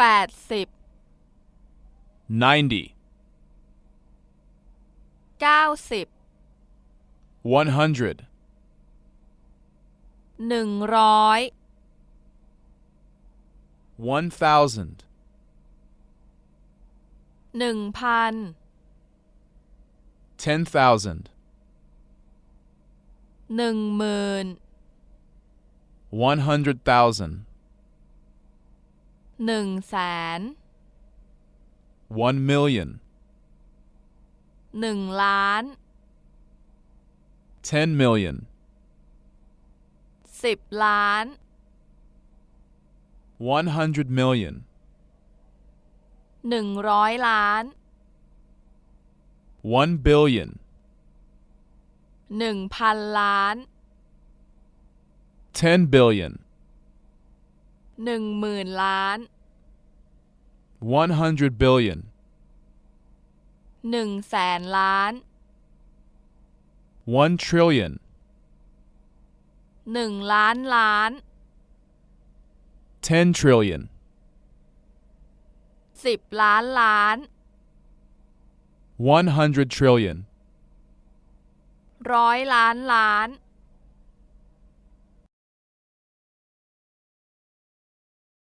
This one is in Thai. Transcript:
แปดสิบ ninety, เก้าสิบ one hundred, หนึ่งร้อย one thousand, หนึ่งพัน ten thousand, หนึ่งหมื่น one hundred thousand, หนึ่งแสน one million, หนึ่งล้าน ten million, สิบล้าน one hundred million, หนึ่งร้อยล้าน one billion, หนึ่งพันล้าน ten billion, หนึ่งหมื่นล้าน100 billion, หนึ่งแสนล้าน1 trillion, หนึ่งล้านล้าน10 trillion, สิบล้านล้าน 100 trillion, ร้อยล้านล้าน